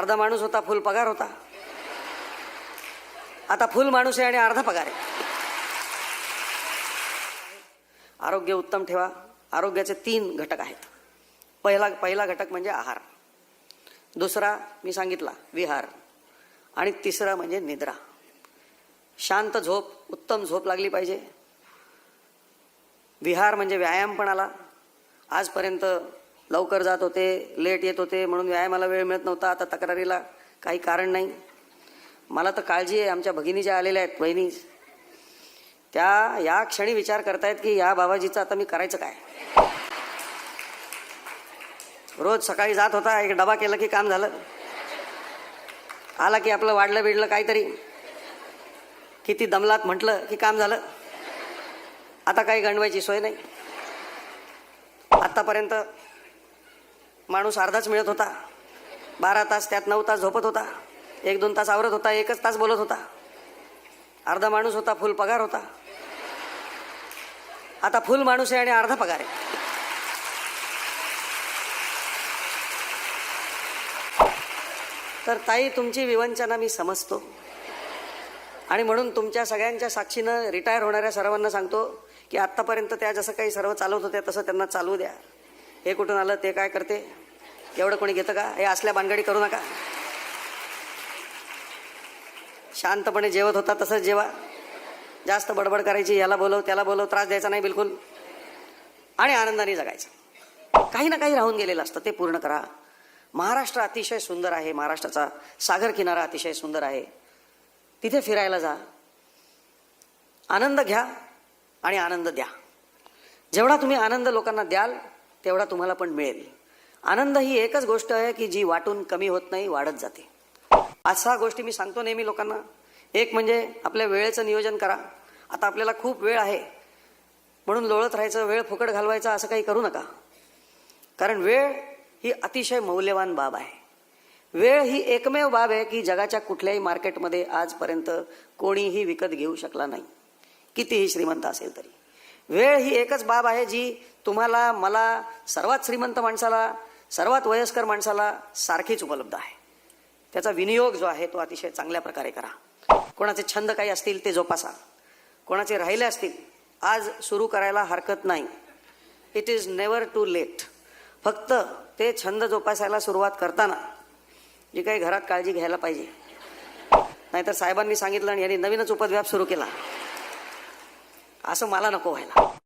अर्धा माणूस होता फुल पगार होता. आता फुल माणूस आहे आणि अर्धा पगार आहे. आरोग्य उत्तम ठेवा. आरोग्याचे तीन घटक आहेत. पहिला पहिला घटक म्हणजे आहार. दुसरा मी सांगितला विहार. आणि तिसरा म्हणजे निद्रा. शांत झोप उत्तम झोप लागली पाहिजे. विहार म्हणजे व्यायाम पण आला. आजपर्यंत लवकर जात होते लेट येत होते म्हणून व्यायामाला वेळ मिळत नव्हता. आता तक्रारीला काही कारण नाही. मला तर काळजी आहे आमच्या भगिनी ज्या आलेल्या आहेत बहिणी त्या या क्षणी विचार करतायत की या बाबाजीचं आता मी करायचं काय? रोज सकाळी जात होता एक डबा केला की काम झालं. आला की आपलं वाढलं बिडलं काहीतरी. किती दमलात म्हटलं की काम झालं. आता काही गंडवायची सोय नाही. आत्तापर्यंत माणूस अर्धाच मिळत होता. बारा तास त्यात नऊ तास झोपत होता. एक दोन तास आवरत होता एकच तास बोलत होता. अर्धा माणूस होता फुल पगार होता. आता फुल माणूस आहे आणि अर्धा पगार आहे. तर ताई तुमची विवंचना मी समजतो. आणि म्हणून तुमच्या सगळ्यांच्या साक्षीनं रिटायर होणाऱ्या सर्वांना सांगतो की आत्तापर्यंत त्या जसं काही सर्व चालवत होत्या तसं त्यांना चालू द्या. हे कुठून आलं ते काय करते? एवढं कोणी घेतं का? हे असल्या बांधगडी करू नका. शांतपणे जेवत होता तसंच जेवा. जास्त बडबड करायची याला बोलव त्याला बोलव त्रास द्यायचा नाही बिलकुल. आणि आनंदाने जगायचं. काही ना काही राहून गेलेलं असतं ते पूर्ण करा. महाराष्ट्र अतिशय सुंदर आहे महाराष्ट्राचा सागर किनारा अतिशय सुंदर आहे. तिथे फिरायला जा. आनंद घ्या आणि आनंद द्या. जेवढा तुम्ही आनंद लोकांना द्याल तेवढा तुम्हाला पण मिळेल. आनंद ही एकच गोष्ट आहे की जी वाटून कमी होत नाही वाढत जाते. अशा गोष्टी मी सांगतो नेहमी लोकांना. एक म्हणजे आपल्या वेळेचं नियोजन करा. आता आपल्याला खूप वेळ आहे. म्हणून लोळत राहायचं वेळ फुकट घालवायचा असं काही करू नका. कारण वेळ ही अतिशय मौल्यवान बाब आहे. वेळ ही एकमेव बाब आहे की जगाच्या कुठल्याही मार्केटमध्ये आजपर्यंत कोणीही विकत घेऊ शकला नाही. कितीही श्रीमंत असेल तरी. वेळ ही एकच बाब आहे जी तुम्हाला मला सर्वात श्रीमंत माणसाला सर्वात वयस्कर माणसाला सारखीच उपलब्ध आहे. त्याचा विनियोग जो आहे तो अतिशय चांगल्या प्रकारे करा. कोणाचे छंद काही असतील ते जोपासा. कोणाचे राहिले असतील आज सुरू करायला हरकत नाही. It is never too late फक्त ते छंद जोपासायला सुरुवात करताना जी काही घरात काळजी घ्यायला पाहिजे. नाहीतर साहेबांनी सांगितलं आणि यांनी नवीनच उपद्व्याप सुरू केला. असं मला नको व्हायला.